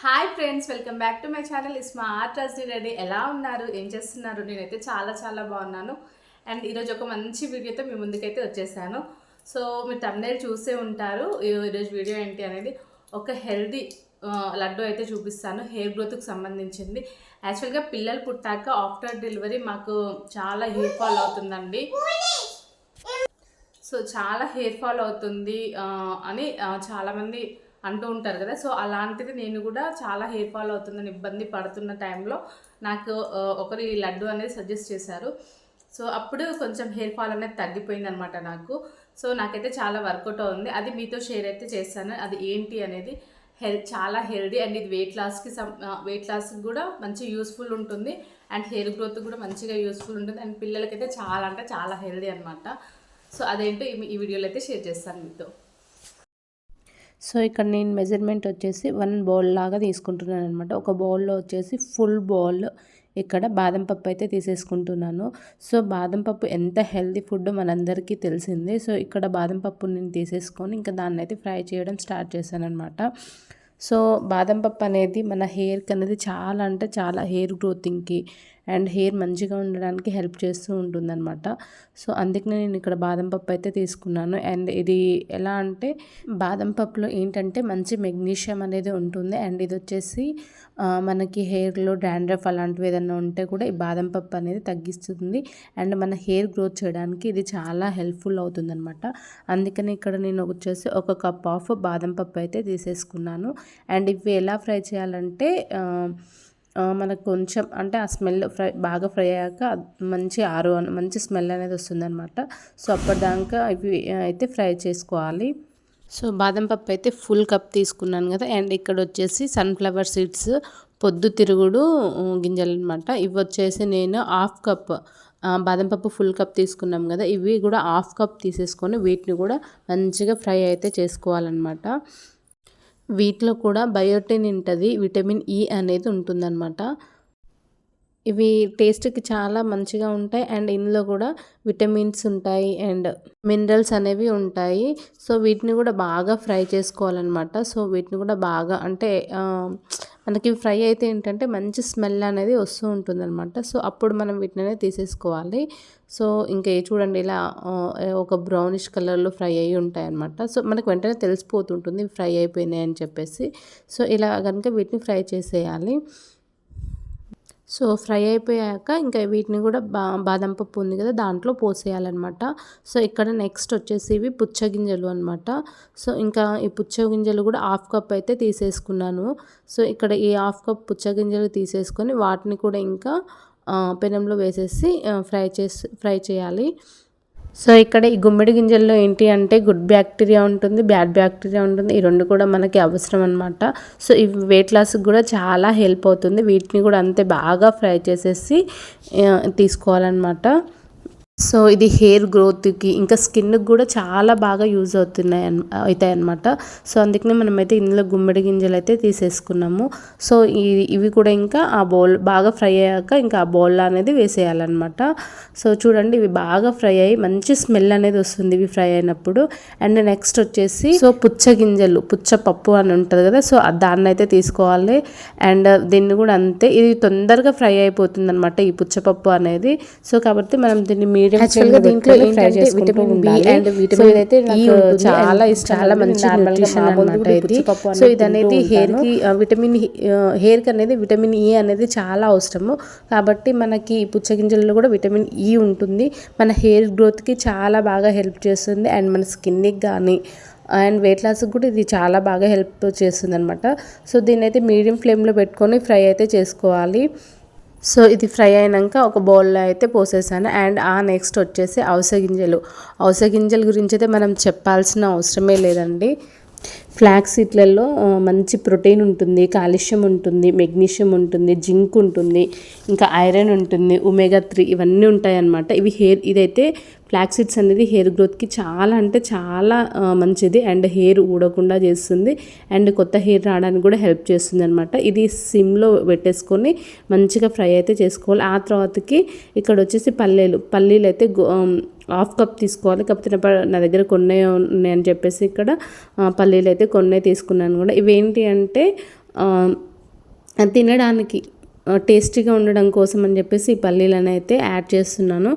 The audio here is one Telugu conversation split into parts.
Hi friends welcome back to my channel is మా ఆర్ట్ రజనీ రెడ్డి ఎలా ఉన్నారు? ఏం చేస్తున్నారు? నేనైతే చాలా చాలా బాగున్నాను. అండ్ ఈరోజు ఒక మంచి వీడియోతో మీ ముందుకైతే వచ్చేసాను. సో మీరు తమిళ చూసే ఉంటారు. ఈరోజు వీడియో ఏంటి అనేది ఒక హెల్దీ లడ్డు అయితే చూపిస్తాను. హెయిర్ గ్రోత్కి సంబంధించింది. యాక్చువల్గా పిల్లలు పుట్టాక ఆఫ్టర్ డెలివరీ మాకు చాలా హెయిర్ ఫాల్ అవుతుందండి. సో చాలా హెయిర్ ఫాల్ అవుతుంది అని చాలామంది అంటూ ఉంటారు కదా. సో అలాంటిది నేను కూడా చాలా హెయిర్ ఫాల్ అవుతుందని ఇబ్బంది పడుతున్న టైంలో నాకు ఒకరు ఈ లడ్డు అనేది సజెస్ట్ చేశారు. సో అప్పుడు కొంచెం హెయిర్ ఫాల్ అనేది తగ్గిపోయింది అనమాట నాకు. సో నాకైతే చాలా వర్కౌట్ అవుతుంది అది మీతో షేర్ అయితే చేస్తాను అది ఏంటి అనేది హెల్త్ చాలా హెల్దీ అండ్ ఇది వెయిట్ లాస్కి సమ్ వెయిట్ లాస్కి కూడా మంచి యూస్ఫుల్ ఉంటుంది. అండ్ హెయిర్ గ్రోత్ కూడా మంచిగా యూస్ఫుల్ ఉంటుంది. అండ్ పిల్లలకైతే చాలా అంటే చాలా హెల్దీ అనమాట సో అదేంటో ఈ వీడియోలో అయితే షేర్ చేస్తాను మీతో. సో ఇక్కడ నేను మెజర్మెంట్ వచ్చేసి వన్ బౌల్ లాగా తీసుకుంటున్నాను అనమాట ఒక బౌల్లో వచ్చేసి ఫుల్ బౌల్ ఇక్కడ బాదం పప్పు అయితే తీసేసుకుంటున్నాను. సో బాదం పప్పు ఎంత హెల్దీ ఫుడ్ మనందరికీ తెలిసిందే. సో ఇక్కడ బాదం పప్పు నేను తీసేసుకొని ఇంకా దాన్ని అయితే ఫ్రై చేయడం స్టార్ట్ చేశాను అనమాట సో బాదం పప్పు అనేది మన హెయిర్కి అనేది చాలా అంటే చాలా హెయిర్ గ్రోతింగ్కి అండ్ హెయిర్ మంచిగా ఉండడానికి హెల్ప్ చేస్తూ ఉంటుందన్నమాట. సో అందుకనే నేను ఇక్కడ బాదం పప్పు అయితే తీసుకున్నాను. అండ్ ఇది ఎలా అంటే బాదం పప్పులో ఏంటంటే మంచి మెగ్నీషియం అనేది ఉంటుంది. అండ్ ఇది వచ్చేసి మనకి హెయిర్లో డాండ్రఫ్ అలాంటివి ఏదైనా ఉంటే కూడా ఈ బాదం పప్పు అనేది తగ్గిస్తుంది. అండ్ మన హెయిర్ గ్రోత్ చేయడానికి ఇది చాలా హెల్ప్ఫుల్ అవుతుందన్నమాట. అందుకని ఇక్కడ నేను వచ్చేసి ఒక కప్ ఆఫ్ బాదం పప్పు అయితే తీసేసుకున్నాను. అండ్ ఇవి ఎలా ఫ్రై చేయాలంటే మనకు కొంచెం అంటే ఆ స్మెల్ ఫ్రై బాగా ఫ్రై అయ్యాక మంచి ఆరు మంచి స్మెల్ అనేది వస్తుందన్నమాట. సో అప్పటిదాకా ఇవి అయితే ఫ్రై చేసుకోవాలి. సో బాదం పప్పు అయితే ఫుల్ కప్ తీసుకున్నాను కదా. అండ్ ఇక్కడ వచ్చేసి సన్ఫ్లవర్ సీడ్స్ పొద్దు తిరుగుడు గింజలు అనమాట ఇవి వచ్చేసి నేను హాఫ్ కప్ బాదం పప్పు ఫుల్ కప్ తీసుకున్నాం కదా. ఇవి కూడా హాఫ్ కప్ తీసేసుకొని వీటిని కూడా మంచిగా ఫ్రై అయితే చేసుకోవాలన్నమాట. వీటిలో కూడా బయోటిన్ ఉంటుంది విటమిన్ ఈ అనేది ఉంటుందన్నమాట. ఇవి టేస్ట్కి చాలా మంచిగా ఉంటాయి అండ్ ఇందులో కూడా విటమిన్స్ ఉంటాయి అండ్ మినరల్స్ అనేవి ఉంటాయి. సో వీటిని కూడా బాగా ఫ్రై చేసుకోవాలన్నమాట. సో వీటిని కూడా బాగా అంటే మనకి ఫ్రై అయితే ఏంటంటే మంచి స్మెల్ అనేది వస్తూ ఉంటుందన్నమాట. సో అప్పుడు మనం వీటిని అనేది తీసేసుకోవాలి. సో ఇంకా చూడండి ఇలా ఒక బ్రౌనిష్ కలర్లో ఫ్రై అయ్యి ఉంటాయి అనమాట సో మనకు వెంటనే తెలిసిపోతుంటుంది ఫ్రై అయిపోయినాయి అని చెప్పేసి. సో ఇలా కనుక వీటిని ఫ్రై చేసేయాలి. సో ఫ్రై అయిపోయాక ఇంకా వీటిని కూడా బా బాదం పప్పు ఉంది కదా దాంట్లో పోసేయాలన్నమాట. సో ఇక్కడ నెక్స్ట్ వచ్చేసి ఇవి పుచ్చగింజలు అనమాట సో ఇంకా ఈ పుచ్చగింజలు కూడా హాఫ్ కప్ అయితే తీసేసుకున్నాను. సో ఇక్కడ ఈ హాఫ్ కప్ పుచ్చగింజలు తీసేసుకొని వాటిని కూడా ఇంకా పెనంలో వేసేసి ఫ్రై చేసి ఫ్రై చేయాలి. సో ఇక్కడ ఈ గుమ్మడి గింజల్లో ఏంటి అంటే గుడ్ బ్యాక్టీరియా ఉంటుంది బ్యాడ్ బ్యాక్టీరియా ఉంటుంది. ఈ రెండు కూడా మనకి అవసరం అనమాట సో ఇవి వెయిట్ లాస్కి కూడా చాలా హెల్ప్ అవుతుంది. వీటిని కూడా అంతే బాగా ఫ్రై చేసేసి తీసుకోవాలన్నమాట. సో ఇది హెయిర్ గ్రోత్కి ఇంకా స్కిన్కి కూడా చాలా బాగా యూజ్ అవుతున్నాయి అవుతాయి అన్నమాట సో అందుకనే మనమైతే ఇందులో గుమ్మడి గింజలు అయితే తీసేసుకున్నాము. సో ఇవి కూడా ఇంకా ఆ బౌల్ బాగా ఫ్రై అయ్యాక ఇంకా ఆ బౌల్ అనేది వేసేయాలన్నమాట. సో చూడండి ఇవి బాగా ఫ్రై అయ్యి మంచి స్మెల్ అనేది వస్తుంది ఇవి ఫ్రై అయినప్పుడు. అండ్ నెక్స్ట్ వచ్చేసి సో పుచ్చ గింజలు పుచ్చ పప్పు అని ఉంటుంది కదా సో దాన్ని అయితే తీసుకోవాలి. అండ్ దీన్ని కూడా అంతే ఇది తొందరగా ఫ్రై అయిపోతుంది అనమాట ఈ పుచ్చపప్పు అనేది. సో కాబట్టి మనం దీన్ని మీడియం Actually దీంట్లో ఏంటంటే B and vitamin E ఉంటుంది. చాలా చాలా మంచి న్యూట్రిషన్ అనమాట ఇది. సో ఇది అనేది తింటూ హెయిర్ ఉంటాను. కి విటమిన్ హెయిర్కి అనేది విటమిన్ ఈ అనేది చాలా అవసరము. కాబట్టి మనకి పుచ్చగింజల్లో కూడా విటమిన్ ఈ ఉంటుంది. మన హెయిర్ గ్రోత్కి చాలా బాగా హెల్ప్ చేస్తుంది. అండ్ మన స్కిన్కి కానీ అండ్ వెయిట్ లాస్కి కూడా ఇది చాలా బాగా హెల్ప్ చేస్తుంది అనమాట సో దీన్ని అయితే మీడియం ఫ్లేమ్లో పెట్టుకొని ఫ్రై అయితే చేసుకోవాలి. సో ఇది ఫ్రై అయినాక ఒక బౌల్లో అయితే పోసేసాను. అండ్ ఆ నెక్స్ట్ వచ్చేసి అవిసె గింజలు. అవిసె గింజల గురించి అయితే మనం చెప్పాల్సిన అవసరమే లేదండి. ఫ్లాక్స్ సీట్లలో మంచి ప్రోటీన్ ఉంటుంది కాల్షియం ఉంటుంది మెగ్నీషియం ఉంటుంది జింక్ ఉంటుంది ఇంకా ఐరన్ ఉంటుంది ఒమేగా త్రీ ఇవన్నీ ఉంటాయి అన్నమాట ఇవి హెయిర్ ఇదైతే ఫ్లాక్స్ సీడ్స్ అనేది హెయిర్ గ్రోత్కి చాలా అంటే చాలా మంచిది అండ్ హెయిర్ ఊడకుండా చేస్తుంది అండ్ కొత్త హెయిర్ రావడానికి కూడా హెల్ప్ చేస్తుంది అనమాట ఇది సిమ్లో పెట్టేసుకొని మంచిగా ఫ్రై అయితే చేసుకోవాలి. ఆ తర్వాతకి ఇక్కడ వచ్చేసి పల్లీలు పల్లీలు అయితే గో- హాఫ్ కప్ తీసుకోవాలి. కాకపోతే నా నా దగ్గర కొన్ని ఉన్నాయని చెప్పేసి ఇక్కడ పల్లీలు అయితే కొన్నే తీసుకున్నాను కూడా. ఇవేంటి అంటే తినడానికి టేస్టీగా ఉండడం కోసం అని చెప్పేసి ఈ పల్లీలను అయితే యాడ్ చేస్తున్నాను.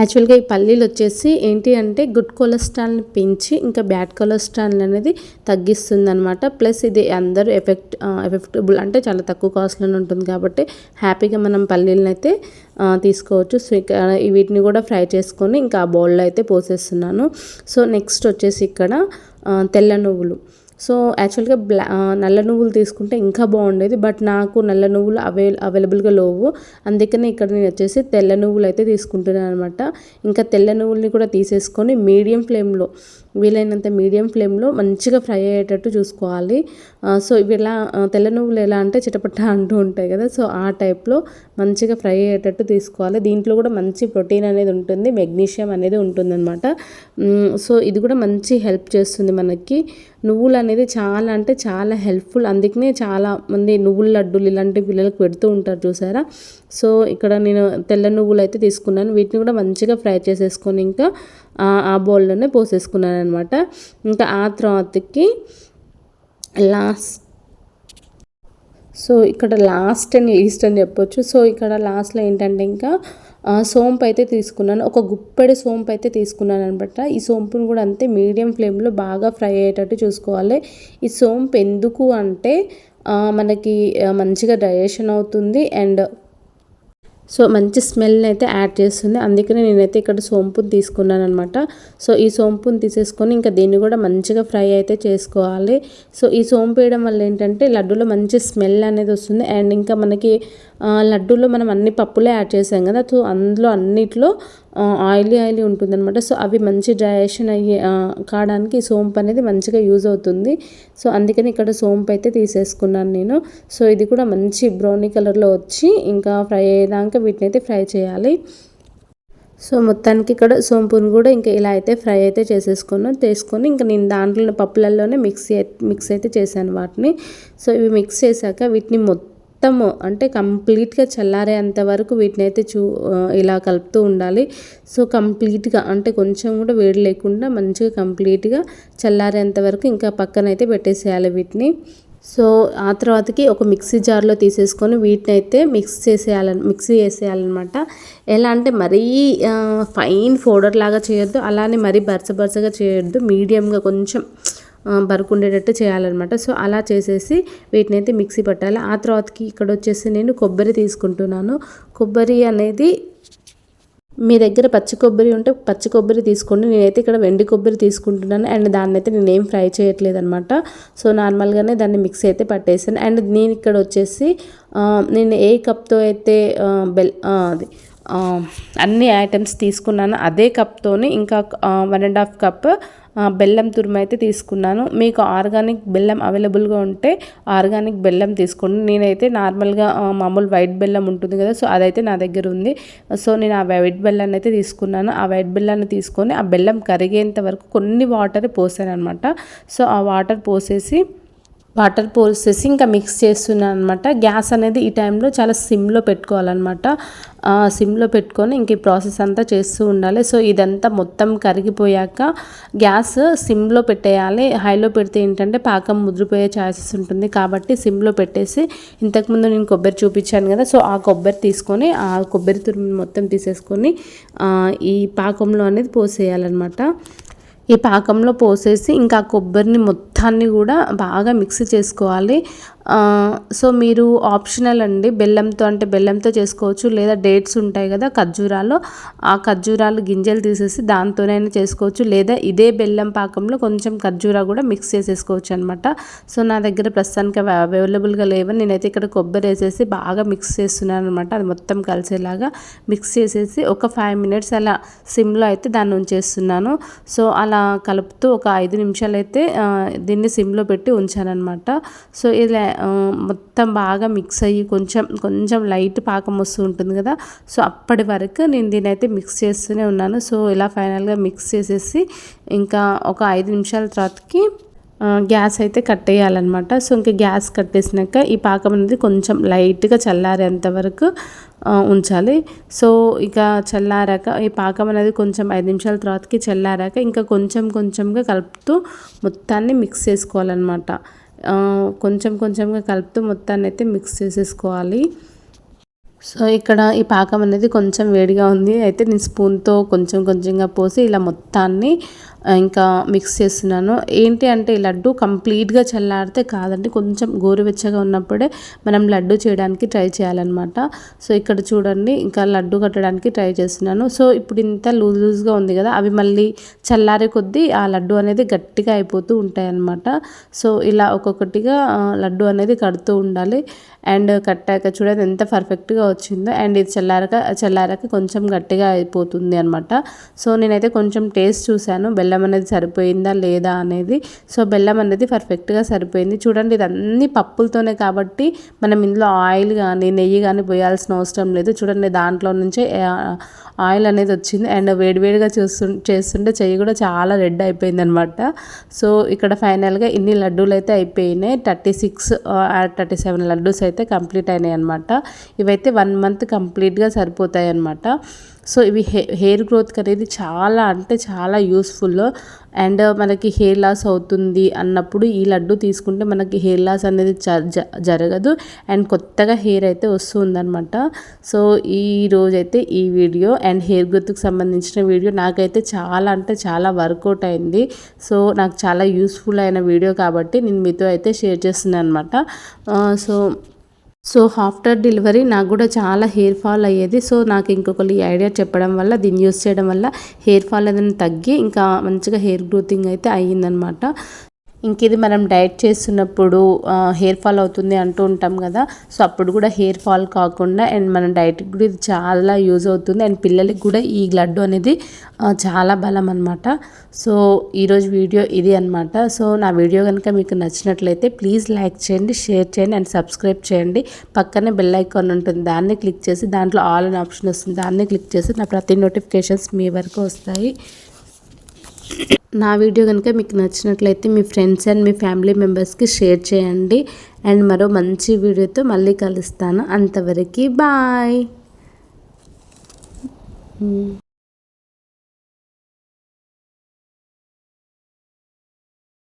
యాక్చువల్గా ఈ పల్లీలు వచ్చేసి ఏంటి అంటే గుడ్ కొలెస్ట్రాల్ని పెంచి ఇంకా బ్యాడ్ కొలెస్ట్రాల్ అనేది తగ్గిస్తుంది అనమాట ప్లస్ ఇది అందరూ ఎఫెక్ట్ ఎఫెక్టబుల్ అంటే చాలా తక్కువ కాస్ట్లోనే ఉంటుంది కాబట్టి హ్యాపీగా మనం పల్లీలను అయితే తీసుకోవచ్చు. సో ఇక్కడ వీటిని కూడా ఫ్రై చేసుకొని ఇంకా ఆ బౌల్లో అయితే పోసేస్తున్నాను. సో నెక్స్ట్ వచ్చేసి ఇక్కడ తెల్ల నువ్వులు. సో యాక్చువల్గా బ్లా నల్ల నువ్వులు తీసుకుంటే ఇంకా బాగుండేది బట్ నాకు నల్ల నువ్వులు అవై అవైలబుల్గా లేవు. అందుకనే ఇక్కడ నేను వచ్చేసి తెల్ల నువ్వులు అయితే తీసుకుంటున్నాను అనమాట ఇంకా తెల్ల నువ్వుల్ని కూడా తీసేసుకొని మీడియం ఫ్లేమ్లో వీలైనంత మీడియం ఫ్లేమ్లో మంచిగా ఫ్రై అయ్యేటట్టు చూసుకోవాలి. సో ఇవి ఎలా తెల్ల నువ్వులు ఎలా అంటే చిటపట అంటూ ఉంటాయి కదా సో ఆ టైప్లో మంచిగా ఫ్రై అయ్యేటట్టు తీసుకోవాలి. దీంట్లో కూడా మంచి ప్రోటీన్ అనేది ఉంటుంది మెగ్నీషియం అనేది ఉంటుందన్నమాట. సో ఇది కూడా మంచి హెల్ప్ చేస్తుంది మనకి. నువ్వులు అనేది చాలా అంటే చాలా హెల్ప్ఫుల్ అందుకనే చాలా మంది నువ్వుల లడ్డూలు ఇలాంటి పిల్లలకు పెడుతూ ఉంటారు చూసారా. సో ఇక్కడ నేను తెల్ల నువ్వులు అయితే తీసుకున్నాను వీటిని కూడా మంచిగా ఫ్రై చేసేసుకొని ఇంకా ఆ- బౌల్లోనే పోసేసుకున్నాను అనమాట ఇంకా ఆ తర్వాతకి లాస్ట్. సో ఇక్కడ లాస్ట్ అండ్ లీస్ట్ అని చెప్పొచ్చు. సో ఇక్కడ లాస్ట్లో ఏంటంటే ఇంకా సోంపు అయితే తీసుకున్నాను. ఒక గుప్పెడ సోంపు అయితే తీసుకున్నాను అనమాట ఈ సోంపును కూడా అంతే మీడియం ఫ్లేమ్లో బాగా ఫ్రై అయ్యేటట్టు చూసుకోవాలి. ఈ సోంపు ఎందుకు అంటే మనకి మంచిగా డైజెషన్ అవుతుంది. అండ్ సో మంచి స్మెల్ అయితే యాడ్ చేస్తుంది. అందుకనే నేనైతే ఇక్కడ సోంపుని తీసుకున్నాను అనమాట సో ఈ సోంపుని తీసేసుకొని ఇంకా దీన్ని కూడా మంచిగా ఫ్రై అయితే చేసుకోవాలి. సో ఈ సోంపు వేయడం వల్ల ఏంటంటే లడ్డూలో మంచి స్మెల్ అనేది వస్తుంది. అండ్ ఇంకా మనకి లడ్డూలో మనం అన్ని పప్పులే యాడ్ చేసాం కదా సో అందులో అన్నిట్లో ఆయిలీ ఆయిలీ ఉంటుందన్నమాట. సో అవి మంచి డైజెషన్ అయ్యే కావడానికి సోంపు అనేది మంచిగా యూజ్ అవుతుంది. సో అందుకని ఇక్కడ సోంపు అయితే తీసేసుకున్నాను నేను. సో ఇది కూడా మంచి బ్రౌనీ కలర్లో వచ్చి ఇంకా ఫ్రై అయ్యేదాకా వీటిని అయితే ఫ్రై చేయాలి. సో మొత్తానికి ఇక్కడ సోంపుని కూడా ఇంకా ఇలా అయితే ఫ్రై అయితే చేసేసుకున్నాను చేసుకొని ఇంకా నేను దాంట్లో పప్పులలోనే మిక్స్ మిక్స్ అయితే చేశాను వాటిని. సో ఇవి మిక్స్ చేశాక వీటిని మొత్తం మొత్తము అంటే కంప్లీట్గా చల్లారే వరకు వీటిని అయితే చూ ఇలా కలుపుతూ ఉండాలి. సో కంప్లీట్గా అంటే కొంచెం కూడా వేడి లేకుండా మంచిగా కంప్లీట్గా చల్లారేంత వరకు ఇంకా పక్కన అయితే పెట్టేసేయాలి వీటిని. సో ఆ తర్వాతకి ఒక మిక్సీ జార్లో తీసేసుకొని వీటిని అయితే మిక్స్ చేసేయాలని మిక్సీ వేసేయాలన్నమాట ఎలా అంటే మరీ ఫైన్ పౌడర్ లాగా చేయొద్దు అలానే మరీ బరస బరసగా చేయొద్దు మీడియంగా కొంచెం బరుకుండేటట్టు చేయాలన్నమాట. సో అలా చేసేసి వీటిని అయితే మిక్సీ పట్టాలి. ఆ తర్వాతకి ఇక్కడ వచ్చేసి నేను కొబ్బరి తీసుకుంటున్నాను. కొబ్బరి అనేది మీ దగ్గర పచ్చి కొబ్బరి ఉంటే పచ్చి కొబ్బరి తీసుకోండి. నేనైతే ఇక్కడ వెండి కొబ్బరి తీసుకుంటున్నాను. అండ్ దాన్ని అయితే నేను ఏం ఫ్రై చేయట్లేదు అనమాట సో నార్మల్గానే దాన్ని మిక్స్ అయితే పట్టేసాను. అండ్ నేను ఇక్కడ వచ్చేసి నేను ఏ కప్తో అయితే బెల్ అది అన్ని ఐటమ్స్ తీసుకున్నాను. అదే కప్తోని ఇంకా వన్ అండ్ హాఫ్ కప్ బెల్లం తురుము అయితే తీసుకున్నాను. మీకు ఆర్గానిక్ బెల్లం అవైలబుల్గా ఉంటే ఆర్గానిక్ బెల్లం తీసుకోండి. నేనైతే నార్మల్గా మామూలు వైట్ బెల్లం ఉంటుంది కదా సో అదైతే నా దగ్గర ఉంది. సో నేను ఆ వైట్ బెల్లాన్ని అయితే తీసుకున్నాను. ఆ వైట్ బెల్లాన్ని తీసుకొని ఆ బెల్లం కరిగేంత వరకు కొన్ని వాటర్ పోసాను అనమాట సో ఆ వాటర్ పోసేసి వాటర్ పోసేసి ఇంకా మిక్స్ చేస్తున్నాను అనమాట గ్యాస్ అనేది ఈ టైంలో చాలా సిమ్లో పెట్టుకోవాలన్నమాట. సిమ్లో పెట్టుకొని ఇంక ఈ ప్రాసెస్ అంతా చేస్తూ ఉండాలి. సో ఇదంతా మొత్తం కరిగిపోయాక గ్యాస్ సిమ్లో పెట్టేయాలి. హైలో పెడితే ఏంటంటే పాకం ముద్రిపోయే ఛాన్సెస్ ఉంటుంది. కాబట్టి సిమ్లో పెట్టేసి ఇంతకుముందు నేను కొబ్బరి చూపించాను కదా సో ఆ కొబ్బరి తీసుకొని ఆ కొబ్బరి తురుము మొత్తం తీసేసుకొని ఈ పాకంలో అనేది పోసేయాలన్నమాట. ఈ పాకంలో పోసేసి ఇంకా కొబ్బరిని మొత్తం మొత్తాన్ని కూడా బాగా మిక్స్ చేసుకోవాలి. సో మీరు ఆప్షనల్ అండి బెల్లంతో అంటే బెల్లంతో చేసుకోవచ్చు లేదా డేట్స్ ఉంటాయి కదా ఖర్జూరాలు ఆ ఖర్జూరాలు గింజలు తీసేసి దాంతోనైనా చేసుకోవచ్చు లేదా ఇదే బెల్లం పాకంలో కొంచెం ఖర్జూరా కూడా మిక్స్ చేసేసుకోవచ్చు అనమాట సో నా దగ్గర ప్రస్తుతానికి అవి అవైలబుల్గా లేవని నేనైతే ఇక్కడ కొబ్బరి వేసేసి బాగా మిక్స్ చేస్తున్నాను అనమాట అది మొత్తం కలిసేలాగా మిక్స్ చేసేసి ఒక ఫైవ్ మినిట్స్ అలా సిమ్లో అయితే దాన్ని ఉంచేస్తున్నాను. సో అలా కలుపుతూ ఒక ఐదు నిమిషాలు అయితే దీన్ని సిమ్లో పెట్టి ఉంచానన్నమాట. సో ఇలా మొత్తం బాగా మిక్స్ అయ్యి కొంచెం కొంచెం లైట్ పాకం వస్తూ ఉంటుంది కదా. సో అప్పటి వరకు నేను దీన్ని అయితే మిక్స్ చేస్తూనే ఉన్నాను. సో ఇలా ఫైనల్గా మిక్స్ చేసేసి ఇంకా ఒక ఐదు నిమిషాల తర్వాతకి గ్యాస్ అయితే కట్టేయాలన్నమాట సో ఇంకా గ్యాస్ కట్టేసినాక ఈ పాకం అనేది కొంచెం లైట్గా చల్లారేంత వరకు ఉంచాలి. సో ఇక చల్లారాక ఈ పాకం అనేది కొంచెం ఐదు నిమిషాల తర్వాతకి చల్లారాక ఇంకా కొంచెం కొంచెంగా కలుపుతూ మొత్తాన్ని మిక్స్ చేసుకోవాలన్నమాట. కొంచెం కొంచెంగా కలుపుతూ మొత్తాన్ని అయితే మిక్స్ చేసేసుకోవాలి. సో ఇక్కడ ఈ పాకం అనేది కొంచెం వేడిగా ఉంది. అయితే నేను స్పూన్తో కొంచెం కొంచెంగా పోసి ఇలా మొత్తాన్ని ఇంకా మిక్స్ చేస్తున్నాను. ఏంటి అంటే ఈ లడ్డు కంప్లీట్గా చల్లారితే కాదండి కొంచెం గోరువెచ్చగా ఉన్నప్పుడే మనం లడ్డు చేయడానికి ట్రై చేయాలన్నమాట. సో ఇక్కడ చూడండి ఇంకా లడ్డు కట్టడానికి ట్రై చేస్తున్నాను. సో ఇప్పుడు ఇంత లూజ్ లూజ్గా ఉంది కదా అవి మళ్ళీ చల్లారే కొద్దీ ఆ లడ్డు అనేది గట్టిగా అయిపోతూ ఉంటాయి అన్నమాట సో ఇలా ఒక్కొక్కటిగా లడ్డు అనేది కడుతూ ఉండాలి. అండ్ కట్టాక చూడండి ఎంత పర్ఫెక్ట్గా వచ్చిందో. అండ్ ఇది చల్లారక చల్లారక కొంచెం గట్టిగా అయిపోతుంది అనమాట సో నేనైతే కొంచెం టేస్ట్ చూశాను బెల్లం బెల్లం అనేది సరిపోయిందా లేదా అనేది. సో బెల్లం అనేది పర్ఫెక్ట్గా సరిపోయింది. చూడండి ఇది అన్ని పప్పులతోనే కాబట్టి మనం ఇందులో ఆయిల్ కానీ నెయ్యి కానీ పోయాల్సిన అవసరం లేదు. చూడండి దాంట్లో నుంచే ఆయిల్ అనేది వచ్చింది. అండ్ వేడివేడిగా చూస్తు చేస్తుంటే చెయ్యి కూడా చాలా రెడ్ అయిపోయింది అనమాట సో ఇక్కడ ఫైనల్గా ఇన్ని లడ్డూలు అయితే అయిపోయినాయి. Thirty six thirty seven laddoos అయితే కంప్లీట్ అయినాయి అనమాట ఇవైతే వన్ మంత్ కంప్లీట్గా సరిపోతాయి అనమాట సో ఇవి హే హెయిర్ గ్రోత్కి అనేది చాలా అంటే చాలా యూస్ఫుల్. అండ్ మనకి హెయిర్ లాస్ అవుతుంది అన్నప్పుడు ఈ లడ్డు తీసుకుంటే మనకి హెయిర్ లాస్ అనేది జ- జ- జరగదు. అండ్ కొత్తగా హెయిర్ అయితే వస్తుందన్నమాట. సో ఈ రోజైతే ఈ వీడియో అండ్ హెయిర్ గ్రోత్కి సంబంధించిన వీడియో నాకైతే చాలా అంటే చాలా వర్కౌట్ అయింది. సో నాకు చాలా యూస్ఫుల్ అయిన వీడియో కాబట్టి నేను మీతో అయితే షేర్ చేస్తున్నాను అనమాట సో సో ఆఫ్టర్ డెలివరీ నాకు కూడా చాలా హెయిర్ ఫాల్ అయ్యేది. సో నాకు ఇంకొకరు ఈ ఐడియా చెప్పడం వల్ల దీన్ని యూస్ చేయడం వల్ల హెయిర్ ఫాల్ అనేది తగ్గి ఇంకా మంచిగా హెయిర్ గ్రోతింగ్ అయితే అయ్యిందనమాట. ఇంక ఇది మనం డైట్ చేస్తున్నప్పుడు హెయిర్ ఫాల్ అవుతుంది అంటూ ఉంటాం కదా. సో అప్పుడు కూడా హెయిర్ ఫాల్ కాకుండా అండ్ మన డైట్కి కూడా ఇది చాలా యూజ్ అవుతుంది. అండ్ పిల్లలకి కూడా ఈ లడ్డు అనేది చాలా బలం అనమాట సో ఈరోజు వీడియో ఇది అనమాట సో నా వీడియో కనుక మీకు నచ్చినట్లయితే ప్లీజ్ లైక్ చేయండి షేర్ చేయండి అండ్ సబ్స్క్రైబ్ చేయండి. పక్కనే బెల్ ఐకాన్ ఉంటుంది దాన్ని క్లిక్ చేసి దాంట్లో ఆల్ అనే ఆప్షన్ వస్తుంది దాన్ని క్లిక్ చేసి నా ప్రతి నోటిఫికేషన్స్ మీ వరకు వస్తాయి. నా వీడియో కనుక మీకు నచ్చినట్లయితే మీ ఫ్రెండ్స్ అండ్ మీ ఫ్యామిలీ మెంబర్స్కి షేర్ చేయండి. అండ్ మరో మంచి వీడియోతో మళ్ళీ కలుస్తాను. అంతవరకు బాయ్.